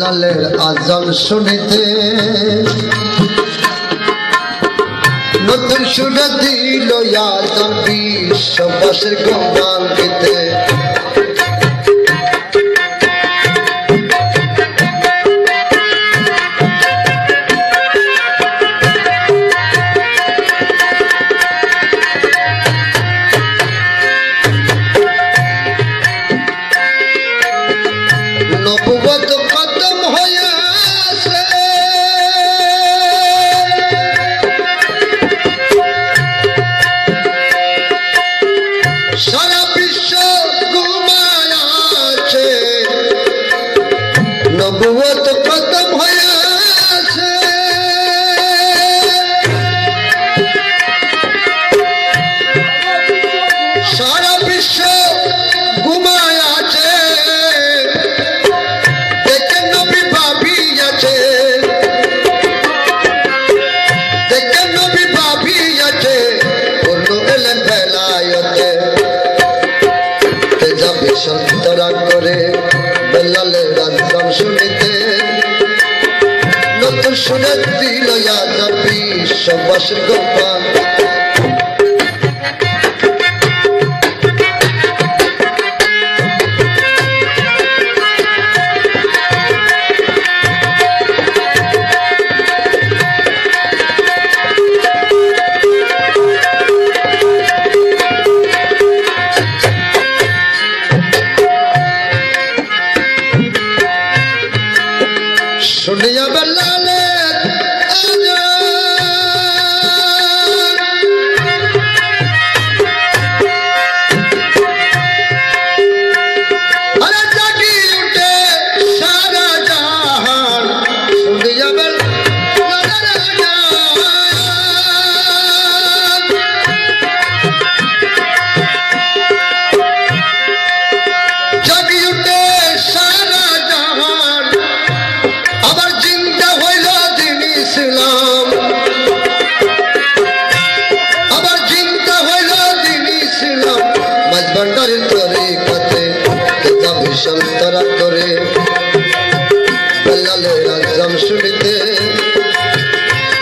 লালের আজান শুনিতে নতুন শুনে দিল বিশ্ববাসের গঙ্গান গীতে। of the শুনিতে। নতুন সুরে দিল ইয়াদ নবী সবাস গোপা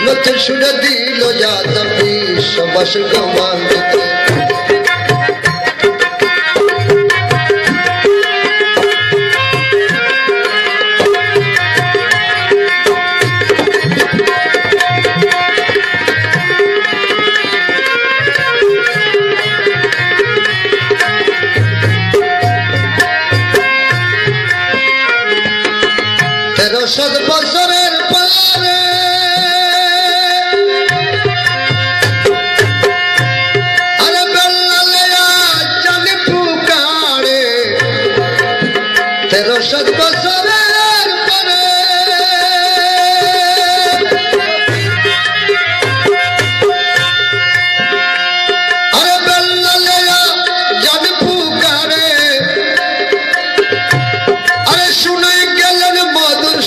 রথে সুরে দিল যাদব সবাস গমানতে সদপা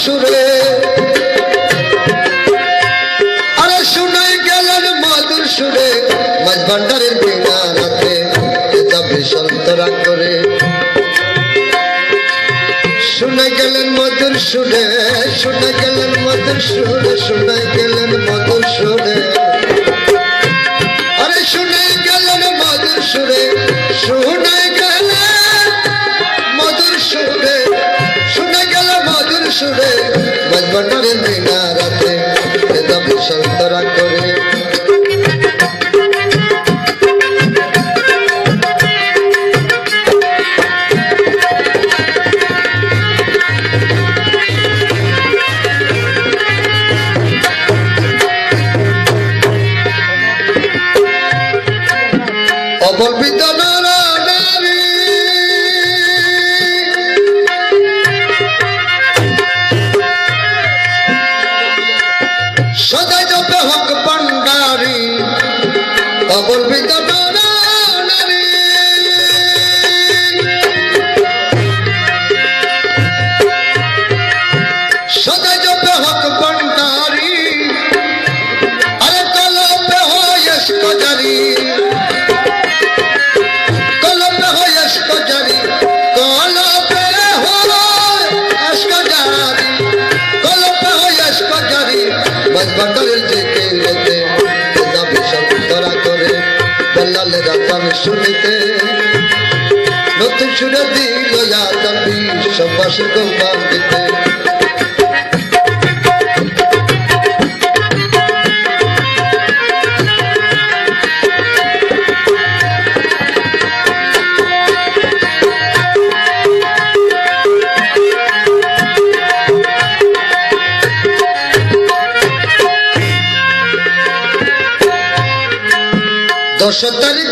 সুরে। আরে শুনাই গেলেন মাদুর সুরে। মাঝ ভান্ডারের কিনারাতে এটা ভীষণ তোরা করে। শুনে গেলেন মধুর সুরে শুনে গেলেন মধুর সুরে শুনে গেলেন মধুর সুরে। संत रख অকল্পিত সদা যত হক বন্টারি আরে কলপে হয়েস কজারি। কলপে হয়েস কজারি। কলপে হয়েস কজারি। কলপে হয়েস কজারি। বজবন্টারি রাজান শুনিতে। নতুন সুরে দিল দিতে। দশ তারিখ